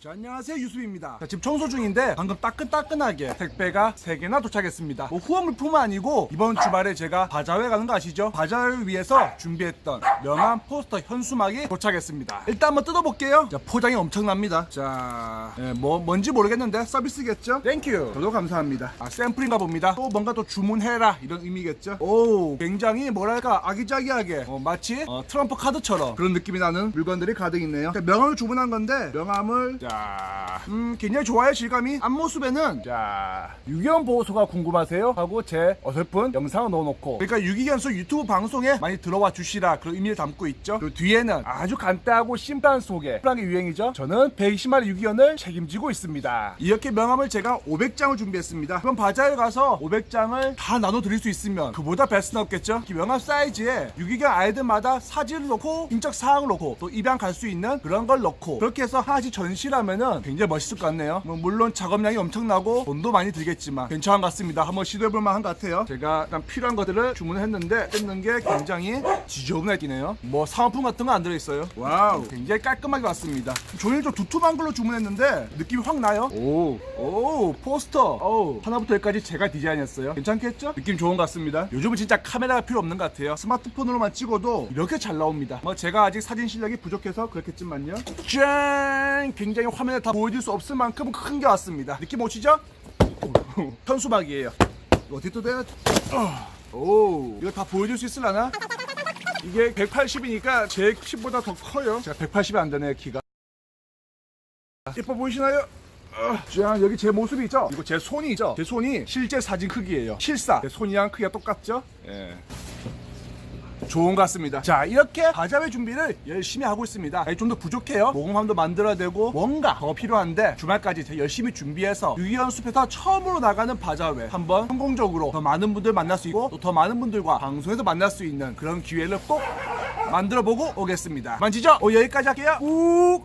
자, 안녕하세요 유수입니다. 자, 지금 청소 중인데 방금 따끈따끈하게 택배가 3개나 도착했습니다. 뭐 후원 물품은 아니고 이번 주말에 제가 바자회 가는 거 아시죠? 바자회를 위해서 준비했던 명함 포스터 현수막이 도착했습니다. 일단 한번 뜯어볼게요. 자, 포장이 엄청납니다. 자, 예, 뭐 뭔지 모르겠는데 서비스겠죠? 땡큐. 저도 감사합니다. 아, 샘플인가 봅니다. 또 뭔가 또 주문해라 이런 의미겠죠? 오, 굉장히 뭐랄까 아기자기하게 어, 마치 어, 트럼프 카드처럼 그런 느낌이 나는 물건들이 가득 있네요. 자, 명함을 주문한 건데 명함을 자, 음, 굉장히 좋아요 질감이. 앞모습에는 자, 유기견 보호소가 궁금하세요? 하고 제 어설픈 영상을 넣어놓고 그러니까 유기견수 유튜브 방송에 많이 들어와 주시라 그런 의미를 담고 있죠. 그리고 뒤에는 아주 간단하고 심플한 소개. 심플한 게 유행이죠. 저는 120마리 유기견을 책임지고 있습니다. 이렇게 명함을 제가 500장을 준비했습니다. 그럼 바자회 가서 500장을 다 나눠 드릴 수 있으면 그보다 베스트는 없겠죠? 이 명함 사이즈에 유기견 아이들마다 사진을 넣고 인적 사항을 넣고 또 입양 갈 수 있는 그런 걸 넣고 그렇게 해서 하나씩 전시 라면은 굉장히 멋있을 것 같네요. 뭐 물론 작업량이 엄청나고 돈도 많이 들겠지만 괜찮은 것 같습니다. 한번 시도해볼 만한 것 같아요. 제가 일단 필요한 것들을 주문했는데 뜯는 게 굉장히 지저분하기네요. 뭐 사은품 같은 거 안 들어있어요. 와우, 굉장히 깔끔하게 왔습니다. 종이를 좀 두툼한 걸로 주문했는데 느낌이 확 나요. 오, 오, 포스터. 오, 하나부터 열까지 제가 디자인했어요. 괜찮겠죠? 느낌 좋은 것 같습니다. 요즘은 진짜 카메라가 필요 없는 것 같아요. 스마트폰으로만 찍어도 이렇게 잘 나옵니다. 뭐 제가 아직 사진 실력이 부족해서 그렇겠지만요. 짠! 굉장히 화면에 다 보여줄 수 없을 만큼 큰 게 왔습니다. 느낌 오시죠? 현수막이에요. 이거 어떻게 뜯어야 오, 이거 다 보여줄 수 있을라나? 이게 180이니까 제 키보다 더 커요. 제가 180이 안 되네요, 키가. 예뻐 보이시나요? 어, 자, 여기 제 모습이 있죠? 이거 제 손이죠? 제 손이 실제 사진 크기예요. 실사. 제 손이랑 크기가 똑같죠? 예. 좋은 것 같습니다. 자, 이렇게 바자회 준비를 열심히 하고 있습니다. 좀 더 부족해요. 모금함도 만들어야 되고 뭔가 더 필요한데 주말까지 열심히 준비해서 유기견 숲에서 처음으로 나가는 바자회 한번 성공적으로 더 많은 분들 만날 수 있고 또 더 많은 분들과 방송에서 만날 수 있는 그런 기회를 꼭 만들어 보고 오겠습니다. 만지죠? 어, 여기까지 할게요. 욱!